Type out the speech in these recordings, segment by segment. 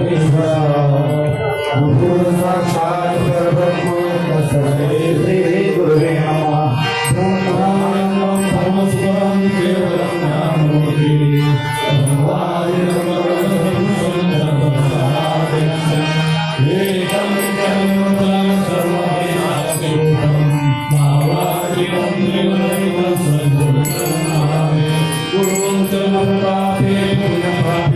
Amen.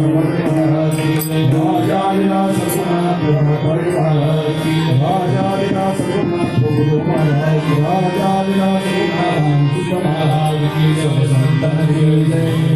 Maharaj की जय राजा महाराज राजा Maharaj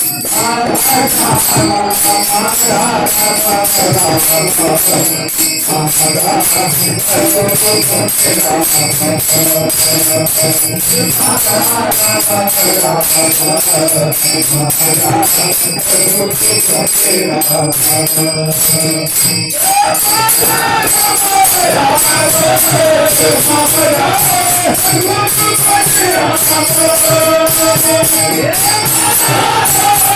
Yeah!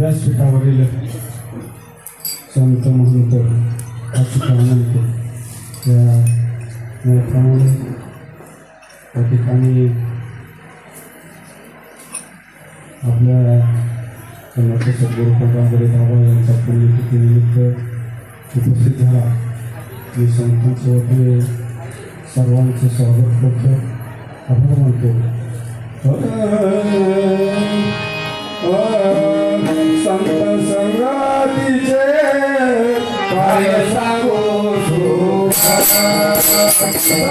व्यासपीठावरील संत महंत अच्युतानंत या याप्रमाणे त्या ठिकाणी आपल्या समर्थ सद्गुरू पंढरपुरे बाबा यांचा पुण्यतिथीनिमित्त उपस्थित झाला. मी संतांच्या वतीने सर्वांचे स्वागत करतो आभार मानतो I'm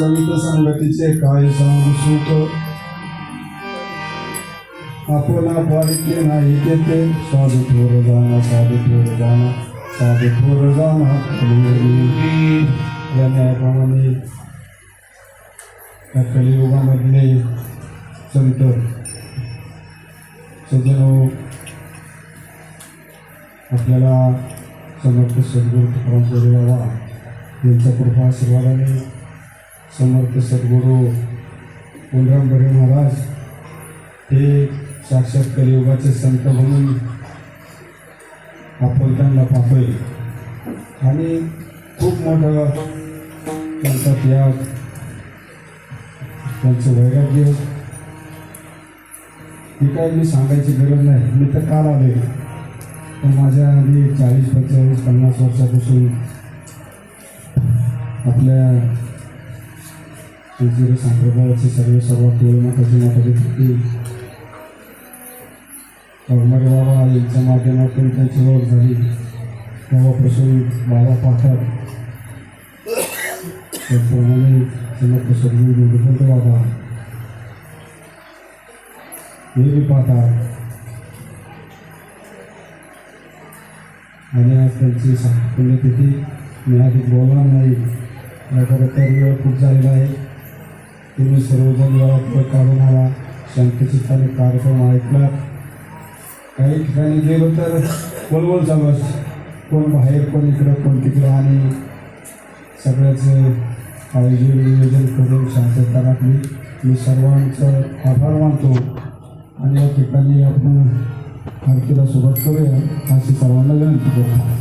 संत संगतीचे काय सांगू सुख? आपण पालिके नाही तेथे साधू थोर जाणा साधू थोर जाणा साधू थोर जाणा या न्यायाप्रमाणे या कलियुगामधले संत सज्जनो आपल्याला समर्थ सद्गुरू तुकाराम जोडे बाबा यांचा कृपा आशीर्वादाने समर्थ सद्गुरू कोंडराम बरे महाराज हे साक्षात कलियुगाचे संत म्हणून आपण त्यांना पाहतोय आणि खूप मोठा त्यांचा त्याग त्यांचं वैराग्य. हे काय मी सांगायची गरज नाही. मी तर काल आले पण माझ्या आधी चाळीस पंचेचाळीस पन्नास वर्षापासून आपल्या शिवजिरी संप्रदायाचे सर्व सर्वात महत्त्वाची महत्त्वाची व्यक्ती कर्मरे बाबा यांच्या माध्यमातून त्यांची ओळख झाली. तेव्हापासून बाबा पाठक त्याप्रमाणे समर्थ सद्गुरू निवडपंत बाबा हे बी आणि त्यांची सा- पुण्यतिथी मी आधी बोलणार नाही याकडे तर वेळ खूप झालेला आहे तुम्ही सर्वजण वेळात काढून आला शांतचित्ताने कार्यक्रम ऐकला काही ठिकाणी गेलो तर बोलबोल चालू असते कोण बाहेर कोण इकडं कोण तिकडं आणि सगळ्याचं आयोजन नियोजन करून शांतता राखली मी सर्वांचं आभार मानतो आणि या ठिकाणी आपण आरतीला सुरुवात करूया. अशी सर्वांना विनंती करतो.